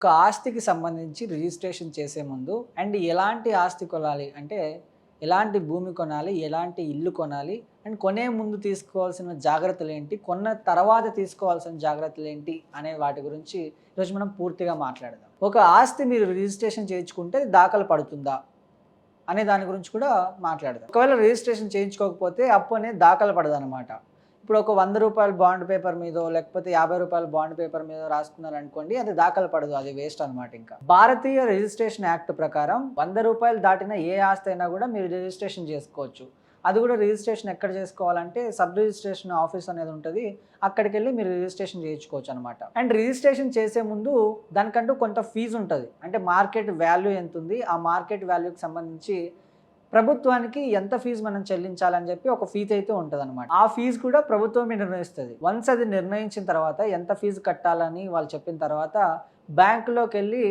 ఒక ఆస్తికి సంబంధించి రిజిస్ట్రేషన్ చేసే ముందు అండ్ ఎలాంటి ఆస్తి కొనాలి అంటే ఎలాంటి భూమి కొనాలి ఎలాంటి ఇల్లు కొనాలి అండ్ కొనే ముందు తీసుకోవాల్సిన జాగ్రత్తలు ఏంటి కొన్న తర్వాత తీసుకోవాల్సిన జాగ్రత్తలు ఏంటి అనే వాటి గురించి ఈరోజు మనం పూర్తిగా మాట్లాడదాం. ఒక ఆస్తి మీరు రిజిస్ట్రేషన్ చేయించుకుంటే దాఖలు పడుతుందా అనే దాని గురించి కూడా మాట్లాడదాం. ఒకవేళ రిజిస్ట్రేషన్ చేయించుకోకపోతే అప్పు అనేది దాఖలు పడదు అనమాట ఇప్పుడు ఒక వంద రూపాయల బాండ్ పేపర్ మీదో లేకపోతే యాభై రూపాయల బాండ్ పేపర్ మీద రాసుకున్నారు అనుకోండి అది దాఖలు పడదు అది వేస్ట్ అనమాట ఇంకా. భారతీయ రిజిస్ట్రేషన్ యాక్ట్ ప్రకారం వంద రూపాయలు దాటిన ఏ ఆస్తి అయినా కూడా మీరు రిజిస్ట్రేషన్ చేసుకోవచ్చు. అది కూడా రిజిస్ట్రేషన్ ఎక్కడ చేసుకోవాలంటే సబ్ రిజిస్ట్రేషన్ ఆఫీస్ అనేది ఉంటుంది అక్కడికి వెళ్ళి మీరు రిజిస్ట్రేషన్ చేయించుకోవచ్చు అనమాట అండ్ రిజిస్ట్రేషన్ చేసే ముందు దానికంటూ కొంత ఫీజు ఉంటుంది అంటే మార్కెట్ వాల్యూ ఎంత ఉంది ఆ మార్కెట్ వాల్యూకి సంబంధించి ప్రభుత్వానికి ఎంత ఫీజు మనం చెల్లించాలని చెప్పి ఒక ఫీజు అయితే ఉంటుంది అనమాట ఆ ఫీజు కూడా ప్రభుత్వమే నిర్ణయిస్తుంది. వన్స్ అది నిర్ణయించిన తర్వాత ఎంత ఫీజు కట్టాలని వాళ్ళు చెప్పిన తర్వాత బ్యాంకులోకి వెళ్ళి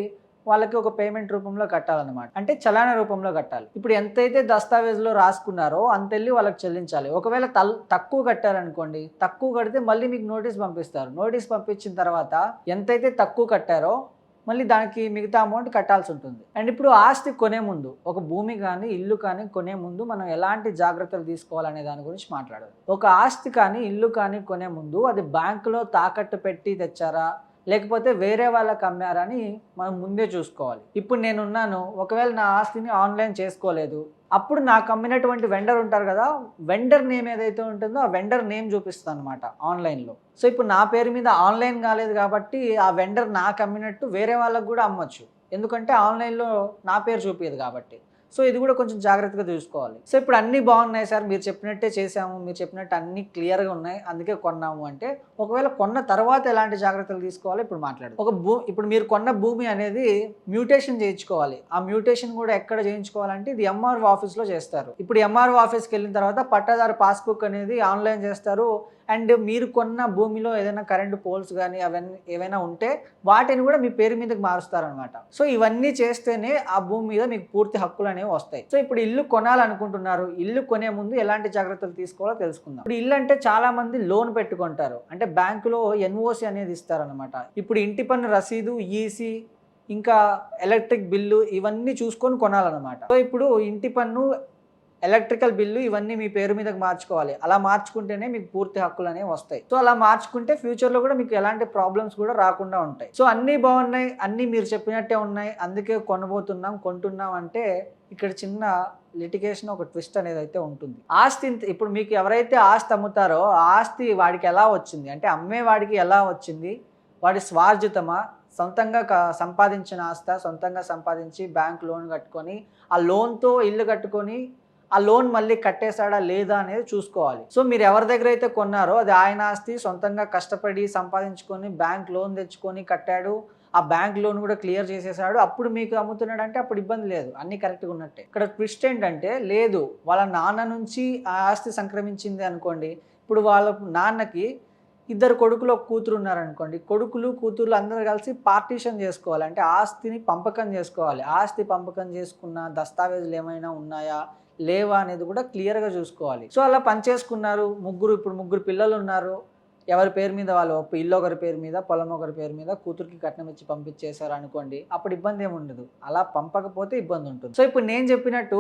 వాళ్ళకి ఒక పేమెంట్ రూపంలో కట్టాలన్నమాట. అంటే చలానా రూపంలో కట్టాలి. ఇప్పుడు ఎంతైతే దస్తావేజ్లో రాసుకున్నారో అంత వెళ్ళి వాళ్ళకి చెల్లించాలి. ఒకవేళ తల్ తక్కువ కట్టారనుకోండి తక్కువ కడితే మళ్ళీ మీకు నోటీస్ పంపిస్తారు. నోటీస్ పంపించిన తర్వాత ఎంతైతే తక్కువ కట్టారో మళ్ళీ దానికి మిగతా అమౌంట్ కట్టాల్సి ఉంటుంది. అండ్ ఇప్పుడు ఆస్తి కొనే ముందు ఒక భూమి కానీ ఇల్లు కానీ కొనే ముందు మనం ఎలాంటి జాగ్రత్తలు తీసుకోవాలనే దాని గురించి మాట్లాడాలి ఒక ఆస్తి కానీ ఇల్లు కానీ కొనే ముందు అది బ్యాంకులో తాకట్టు పెట్టి తెచ్చారా? లేకపోతే వేరే వాళ్ళకి అమ్మారని మనం ముందే చూసుకోవాలి. ఇప్పుడు నేనున్నాను ఒకవేళ నా ఆస్తిని ఆన్లైన్ చేసుకోలేదు అప్పుడు నాకు అమ్మినటువంటి వెండర్ ఉంటారు కదా వెండర్ నేమ్ ఏదైతే ఉంటుందో ఆ వెండర్ నేమ్ చూపిస్తుంది అనమాట ఆన్లైన్లో. సో ఇప్పుడు నా పేరు మీద ఆన్లైన్ కాలేదు కాబట్టి ఆ వెండర్ నాకు అమ్మినట్టు వేరే వాళ్ళకు కూడా అమ్మొచ్చు. ఎందుకంటే ఆన్లైన్లో నా పేరు చూపించదు కాబట్టి. సో ఇది కూడా కొంచెం జాగ్రత్తగా చూసుకోవాలి. సో ఇప్పుడు అన్నీ బాగున్నాయి సార్ మీరు చెప్పినట్టే చేసాము మీరు చెప్పినట్టు అన్నీ క్లియర్గా ఉన్నాయి అందుకే కొన్నాము అంటే ఒకవేళ కొన్న తర్వాత ఎలాంటి జాగ్రత్తలు తీసుకోవాలో ఇప్పుడు మాట్లాడు ఒక భూ ఇప్పుడు మీరు కొన్న భూమి అనేది మ్యూటేషన్ చేయించుకోవాలి. ఆ మ్యూటేషన్ కూడా ఎక్కడ చేయించుకోవాలంటే ఇది ఎంఆర్ఓ ఆఫీస్లో చేస్తారు. ఇప్పుడు ఎంఆర్ఓ ఆఫీస్కి వెళ్ళిన తర్వాత పట్టాదారు పాస్బుక్ అనేది ఆన్లైన్ చేస్తారు. అండ్ మీరు కొన్న భూమిలో ఏదైనా కరెంటు పోల్స్ కానీ అవన్నీ ఏవైనా ఉంటే వాటిని కూడా మీ పేరు మీదకి మారుస్తారనమాట సో ఇవన్నీ చేస్తేనే ఆ భూమి మీద మీకు పూర్తి హక్కులు అనేవి వస్తాయి. సో ఇప్పుడు ఇల్లు కొనాలనుకుంటున్నారు. ఇల్లు కొనే ముందు ఎలాంటి జాగ్రత్తలు తీసుకోవాలో తెలుసుకుందాం. ఇప్పుడు ఇల్లు అంటే చాలా మంది లోన్ పెట్టుకుంటారు. అంటే బ్యాంకులో ఎన్ఓసి అనేది ఇస్తారనమాట ఇప్పుడు ఇంటి పన్ను రసీదు ఈసీ ఇంకా ఎలక్ట్రిక్ బిల్లు ఇవన్నీ చూసుకొని కొనాలన్నమాట. సో ఇప్పుడు ఇంటి పన్ను ఎలక్ట్రికల్ బిల్లు ఇవన్నీ మీ పేరు మీదకి మార్చుకోవాలి. అలా మార్చుకుంటేనే మీకు పూర్తి హక్కులు అనేవి వస్తాయి. సో అలా మార్చుకుంటే ఫ్యూచర్లో కూడా మీకు ఎలాంటి ప్రాబ్లమ్స్ కూడా రాకుండా ఉంటాయి. సో అన్నీ బాగున్నాయి. అన్నీ మీరు చెప్పినట్టే ఉన్నాయి. అందుకే కొనబోతున్నాం కొంటున్నాం అంటే ఇక్కడ చిన్న లిటిగేషన్ ఒక ట్విస్ట్ అనేది అయితే ఉంటుంది. ఆస్తి ఇంత- ఇప్పుడు మీకు ఎవరైతే ఆస్తి అమ్ముతారో ఆ ఆస్తి వాడికి ఎలా వచ్చింది? అంటే అమ్మే వాడికి ఎలా వచ్చింది? వాడి స్వార్జితమా? సొంతంగా క- సంపాదించిన ఆస్త సొంతంగా సంపాదించి బ్యాంక్ లోన్ కట్టుకొని ఆ లోన్తో ఇల్లు కట్టుకొని ఆ లోన్ మళ్ళీ కట్టేశాడా లేదా అనేది చూసుకోవాలి. సో మీరు ఎవరి దగ్గర అయితే కొన్నారో అది ఆయన ఆస్తి సొంతంగా కష్టపడి సంపాదించుకొని బ్యాంక్ లోన్ తెచ్చుకొని కట్టాడు ఆ బ్యాంక్ లోన్ కూడా క్లియర్ చేసేసాడు. అప్పుడు మీకు అమ్ముతున్నాడు అంటే అప్పుడు ఇబ్బంది లేదు. అన్ని కరెక్ట్గా ఉన్నట్టే. ఇక్కడ ట్విస్ట్ ఏంటంటే లేదు వాళ్ళ నాన్న నుంచి ఆ ఆస్తి సంక్రమించింది అనుకోండి. ఇప్పుడు వాళ్ళ నాన్నకి ఇద్దరు కొడుకులు ఒక కూతురు ఉన్నారనుకోండి. కొడుకులు కూతుర్లు అందరూ కలిసి పార్టీషన్ చేసుకోవాలి. అంటే ఆస్తిని పంపకం చేసుకోవాలి. ఆస్తి పంపకం చేసుకున్న దస్తావేజులు ఏమైనా ఉన్నాయా? లేవా అనేది కూడా క్లియర్గా చూసుకోవాలి. సో అలా పనిచేసుకున్నారు. ముగ్గురు ఇప్పుడు ముగ్గురు పిల్లలు ఉన్నారు. ఎవరి పేరు మీద వాళ్ళు ఒప్పు ఇల్లు ఒకరి పేరు మీద పొలం ఒకరి పేరు మీద కూతురికి కట్నం ఇచ్చి పంపించేశారు అనుకోండి అప్పుడు ఇబ్బంది ఏమి ఉండదు. అలా పంపకపోతే ఇబ్బంది ఉంటుంది. సో ఇప్పుడు నేను చెప్పినట్టు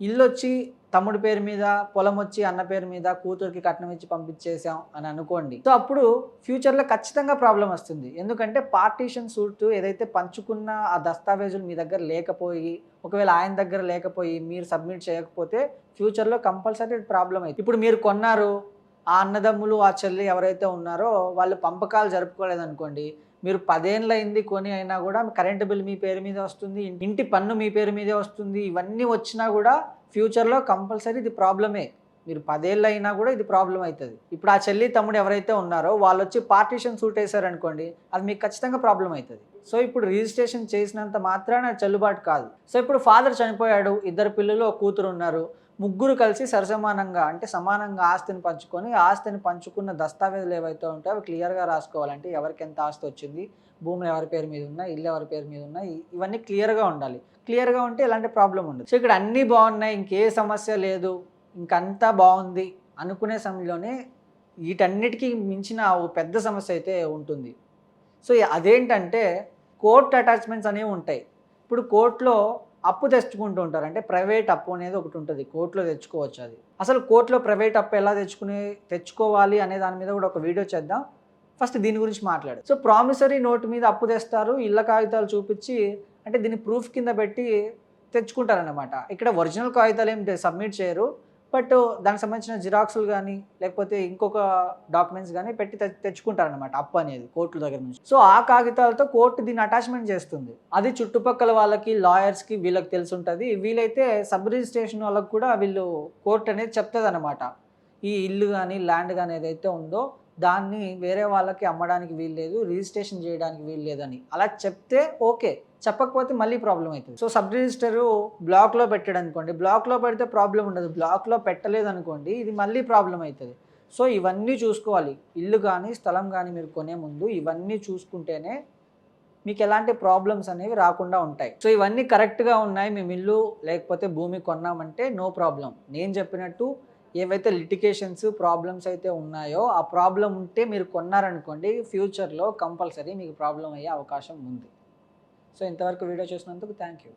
ఇల్లు వచ్చి తమ్ముడి పేరు మీద పొలం వచ్చి అన్న పేరు మీద కూతురికి కట్నం ఇచ్చి పంపించేసాం అని అనుకోండి. సో అప్పుడు ఫ్యూచర్లో ఖచ్చితంగా ప్రాబ్లం వస్తుంది. ఎందుకంటే పార్టీషన్ సూట్ ఏదైతే పంచుకున్న ఆ దస్తావేజులు మీ దగ్గర లేకపోయి ఒకవేళ ఆయన దగ్గర లేకపోయి మీరు సబ్మిట్ చేయకపోతే ఫ్యూచర్లో కంపల్సరీ ప్రాబ్లం అయితే ఇప్పుడు మీరు కొన్నారు ఆ అన్నదమ్ములు ఆ చెల్లి ఎవరైతే ఉన్నారో వాళ్ళు పంపకాలు జరుపుకోలేదనుకోండి. మీరు పదేళ్ళు అయింది కొని అయినా కూడా కరెంటు బిల్ మీ పేరు మీదే వస్తుంది ఇంటి పన్ను మీ పేరు మీదే వస్తుంది ఇవన్నీ వచ్చినా కూడా ఫ్యూచర్లో కంపల్సరీ ఇది ప్రాబ్లమే. మీరు పదేళ్ళు అయినా కూడా ఇది ప్రాబ్లం అవుతుంది ఇప్పుడు ఆ చెల్లి తమ్ముడు ఎవరైతే ఉన్నారో వాళ్ళు వచ్చి పార్టీషన్ సూట్ వేశారనుకోండి అది మీకు ఖచ్చితంగా ప్రాబ్లం అవుతుంది సో ఇప్పుడు రిజిస్ట్రేషన్ చేసినంత మాత్రాన అది చెల్లుబాటు కాదు. సో ఇప్పుడు ఫాదర్ చనిపోయాడు ఇద్దరు పిల్లలు ఒక కూతురు ఉన్నారు. ముగ్గురు కలిసి సరసమానంగా అంటే సమానంగా ఆస్తిని పంచుకొని ఆస్తిని పంచుకున్న దస్తావేజులు ఏవైతే ఉంటాయో అవి క్లియర్గా రాసుకోవాలంటే ఎవరికి ఎంత ఆస్తి వచ్చింది భూములు ఎవరి పేరు మీద ఉన్నాయి ఇల్లు ఎవరి పేరు మీద ఉన్నాయి ఇవన్నీ క్లియర్గా ఉండాలి. క్లియర్గా ఉంటే ఎలాంటి ప్రాబ్లం ఉండదు. సో ఇక్కడ అన్నీ బాగున్నాయి ఇంకే సమస్య లేదు ఇంకంతా బాగుంది అనుకునే సమయంలోనే వీటన్నిటికీ మించిన ఓ పెద్ద సమస్య అయితే ఉంటుంది. సో అదేంటంటే కోర్ట్ అటాచ్మెంట్స్ అనేవి ఉంటాయి. ఇప్పుడు కోర్టులో అప్పు తెచ్చుకుంటూ ఉంటారు. అంటే ప్రైవేట్ అప్పు అనేది ఒకటి ఉంటుంది. కోర్టులో తెచ్చుకోవచ్చు అది. అసలు కోర్టులో ప్రైవేట్ అప్పు ఎలా తెచ్చుకునే తెచ్చుకోవాలి అనే దాని మీద కూడా ఒక వీడియో చేద్దాం. ఫస్ట్ దీని గురించి మాట్లాడు. సో ప్రామిసరీ నోటు మీద అప్పు తెస్తారు. ఇళ్ళ కాగితాలు చూపించి అంటే దీన్ని ప్రూఫ్ కింద పెట్టి తెచ్చుకుంటారనమాట ఇక్కడ ఒరిజినల్ కాగితాలు ఏం సబ్మిట్ చేయరు. బట్ దానికి సంబంధించిన జిరాక్స్లు కానీ లేకపోతే ఇంకొక డాక్యుమెంట్స్ కానీ పెట్టి తె- తెచ్చుకుంటారనమాట అప్పు అనేది కోర్టుల దగ్గర నుంచి. సో ఆ కాగితాలతో కోర్టు దీన్ని అటాచ్మెంట్ చేస్తుంది. అది చుట్టుపక్కల వాళ్ళకి లాయర్స్కి వీళ్ళకి తెలిసి ఉంటుంది వీలైతే సబ్ రిజిస్ట్రేషన్ వాళ్ళకి కూడా వీళ్ళు కోర్టు అనేది చెప్తుంది అనమాట ఈ ఇల్లు కానీ ల్యాండ్ కానీ ఏదైతే ఉందో దాన్ని వేరే వాళ్ళకి అమ్మడానికి వీల్లేదు రిజిస్ట్రేషన్ చేయడానికి వీల్లేదని. అలా చెప్తే ఓకే చెప్పకపోతే మళ్ళీ ప్రాబ్లం అవుతుంది. సో సబ్ రిజిస్టర్ బ్లాక్లో పెట్టాడు అనుకోండి బ్లాక్లో పెడితే ప్రాబ్లం ఉండదు. బ్లాక్లో పెట్టలేదు అనుకోండి ఇది మళ్ళీ ప్రాబ్లం అవుతుంది. సో ఇవన్నీ చూసుకోవాలి. ఇల్లు కానీ స్థలం కానీ మీరు కొనే ముందు ఇవన్నీ చూసుకుంటేనే మీకు ఎలాంటి ప్రాబ్లమ్స్ అనేవి రాకుండా ఉంటాయి. సో ఇవన్నీ కరెక్ట్గా ఉన్నాయి మేము ఇల్లు లేకపోతే భూమి కొన్నామంటే నో ప్రాబ్లం. నేను చెప్పినట్టు ఏవైతే లిటికేషన్స్ ప్రాబ్లమ్స్ అయితే ఉన్నాయో ఆ ప్రాబ్లం ఉంటే మీరు కొన్నారనుకోండి ఫ్యూచర్లో కంపల్సరీ మీకు ప్రాబ్లం అయ్యే అవకాశం ఉంది. సో ఇంతవరకు వీడియో చూసినందుకు థ్యాంక్ యూ